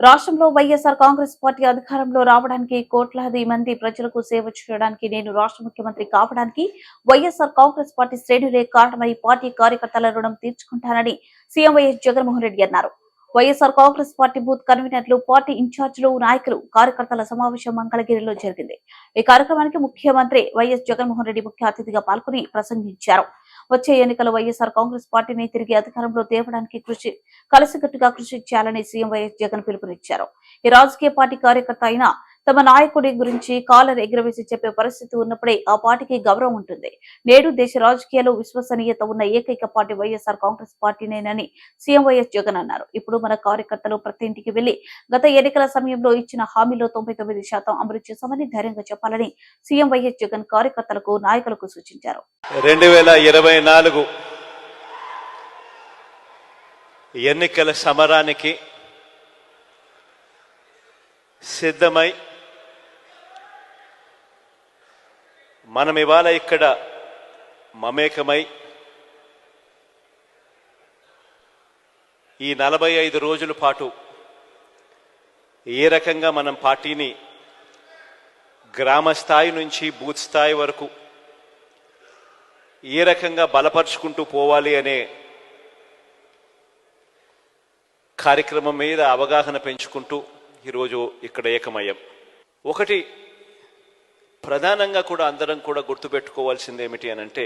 రాష్ట్రంలో వైఎస్ఆర్ కాంగ్రెస్ పార్టీ అధికారంలో రావడానికి కోట్లాది మంది ప్రజలకు సేవ చేయడానికి నేను రాష్ట్ర ముఖ్యమంత్రి కావడానికి వైఎస్ఆర్ కాంగ్రెస్ పార్టీ శ్రేణులే కారణమని పార్టీ కార్యకర్తల రుణం తీర్చుకుంటానని సీఎం వైఎస్ జగన్మోహన్ రెడ్డి అన్నారు. వైఎస్ఆర్ కాంగ్రెస్ పార్టీ బూత్ కన్వీనర్లు పార్టీ ఇన్ఛార్జీలు నాయకులు కార్యకర్తల సమావేశం మంగళగిరిలో జరిగింది. ఈ కార్యక్రమానికి ముఖ్యమంత్రి వైఎస్ జగన్మోహన్ రెడ్డి ముఖ్య అతిథిగా పాల్గొని ప్రసంగించారు. వచ్చే ఎన్నికల వైఎస్ఆర్ కాంగ్రెస్ పార్టీని తిరిగి అధికారంలో తేవడానికి కృషి కలిసికట్టుగా కృషి చేయాలని సీఎం వైఎస్ జగన్ పిలుపునిచ్చారు. ఈ రాజకీయ పార్టీ కార్యకర్త అయినా తమ నాయకుడి గురించి కాలర్ ఎగురవేసి చెప్పే పరిస్థితి ఉన్నప్పుడే ఆ పార్టీకి గౌరవం ఉంటుంది. నేడు దేశ రాజకీయాల్లో విశ్వసనీయత ఉన్న ఏకైక పార్టీ వైఎస్ఆర్ కాంగ్రెస్ పార్టీనేనని సీఎం వైఎస్ జగన్ అన్నారు. ఇప్పుడు మన కార్యకర్తలు ప్రతి ఇంటికి వెళ్ళి గత ఎన్నికల సమయంలో ఇచ్చిన హామీలో తొంభై తొమ్మిది శాతం అమలు చేశామని ధైర్యంగా చెప్పాలని సీఎం వైఎస్ జగన్ కార్యకర్తలకు నాయకులకు సూచించారు. రెండు వేల ఇరవై నాలుగు ఎన్నికల సమరానికి సిద్ధమై మనం ఇవాళ ఇక్కడ మమేకమై ఈ నలభై ఐదు రోజుల పాటు ఏ రకంగా మనం పార్టీని గ్రామ స్థాయి నుంచి బూత్ స్థాయి వరకు ఏ రకంగా బలపరుచుకుంటూ పోవాలి అనే కార్యక్రమం మీద అవగాహన పెంచుకుంటూ ఈరోజు ఇక్కడ ఏకమయ్యాం. ఒకటి ప్రధానంగా కూడా అందరం కూడా గుర్తుపెట్టుకోవాల్సింది ఏమిటి అని అంటే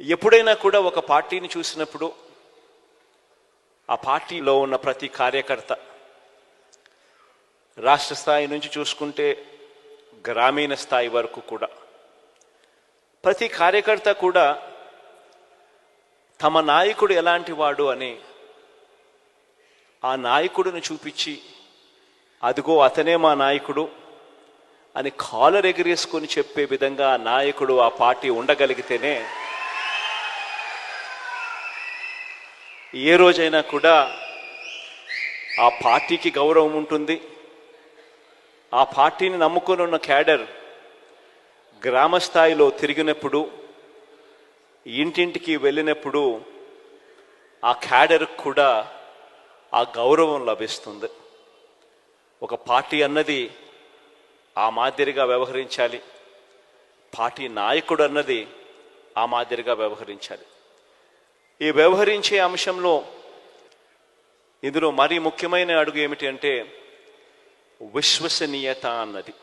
ఎప్పుడైనా కూడా ఒక పార్టీని చూసినప్పుడు ఆ పార్టీలో ఉన్న ప్రతి కార్యకర్త రాష్ట్ర స్థాయి నుంచి చూసుకుంటే గ్రామీణ స్థాయి వరకు కూడా ప్రతి కార్యకర్త కూడా తమ నాయకుడు ఎలాంటి వాడు అని ఆ నాయకుడిని చూపించి అదిగో అతనే మా నాయకుడు అని కాలర్ ఎగిరేసుకొని చెప్పే విధంగా నాయకుడు ఆ పార్టీ ఉండగలిగితేనే ఏ రోజైనా కూడా ఆ పార్టీకి గౌరవం ఉంటుంది. ఆ పార్టీని నమ్ముకొని ఉన్న క్యాడర్ గ్రామ స్థాయిలో తిరిగినప్పుడు ఇంటింటికి వెళ్ళినప్పుడు ఆ క్యాడర్ కూడా ఆ గౌరవం లభిస్తుంది. ఒక పార్టీ అన్నది ఆ మాదిరిగా వ్యవహరించాలి. పార్టీ నాయకుడు అన్నది ఆ మాదిరిగా వ్యవహరించాలి. ఈ వ్యవహరించే అంశంలో ఇందులో మరీ ముఖ్యమైన అడుగు ఏమిటి అంటే విశ్వసనీయత అన్నది.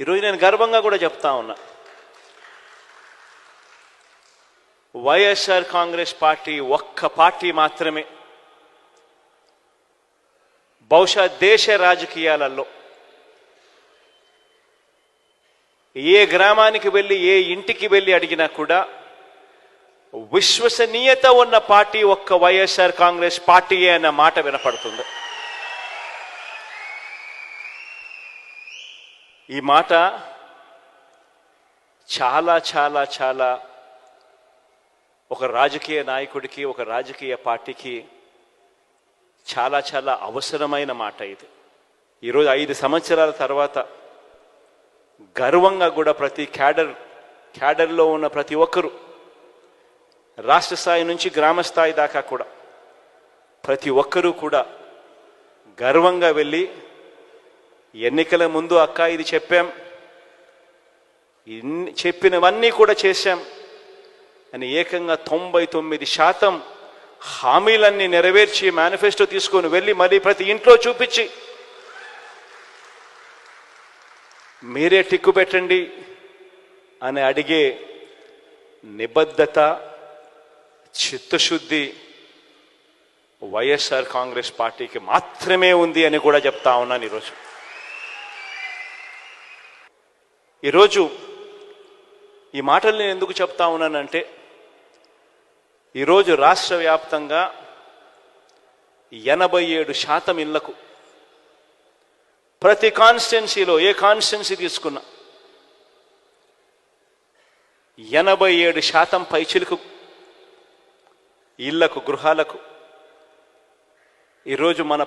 ఈరోజు నేను గర్వంగా కూడా చెప్తా ఉన్నా. వైఎస్ఆర్ కాంగ్రెస్ పార్టీ ఒక్క పార్టీ మాత్రమే. బహుశా దేశ రాజకీయాలలో ఏ గ్రామానికి వెళ్ళి ఏ ఇంటికి వెళ్ళి అడిగినా కూడా విశ్వసనీయత ఉన్న పార్టీ ఒక్క వైఎస్ఆర్ కాంగ్రెస్ పార్టీయే అన్న మాట వినపడుతుంది. ఈ మాట చాలా చాలా చాలా ఒక రాజకీయ నాయకుడికి ఒక రాజకీయ పార్టీకి చాలా చాలా అవసరమైన మాట ఇది. ఈరోజు ఐదు సంవత్సరాల తర్వాత గర్వంగా కూడా ప్రతి క్యాడర్ క్యాడర్లో ఉన్న ప్రతి ఒక్కరూ రాష్ట్ర స్థాయి నుంచి గ్రామ స్థాయి దాకా కూడా ప్రతి ఒక్కరూ కూడా గర్వంగా వెళ్ళి ఎన్నికల ముందు అక్క ఇది చెప్పాం ఇన్ని చెప్పినవన్నీ కూడా చేశాం అని ఏకంగా తొంభై తొమ్మిది శాతం హామీలన్నీ నెరవేర్చి మేనిఫెస్టో తీసుకొని వెళ్ళి మళ్ళీ ప్రతి ఇంట్లో చూపించి మీరే టిక్కు పెట్టండి అని అడిగే నిబద్ధత చిత్తశుద్ధి వైఎస్ఆర్ కాంగ్రెస్ పార్టీకి మాత్రమే ఉంది అని కూడా చెప్తా ఉన్నాను ఈరోజు. ఈరోజు ఈ మాటలు నేను ఎందుకు చెప్తా ఉన్నానంటే ఈరోజు రాష్ట్ర వ్యాప్తంగా ఎనభై ఏడు శాతం ఇళ్ళకు ప్రతి కాన్స్టెన్సీలో ఏ కాన్స్టెన్సీ తీసుకున్నా ఎనభై ఏడు శాతం పైచిలకు ఇళ్ళకు గృహాలకు ఈరోజు మన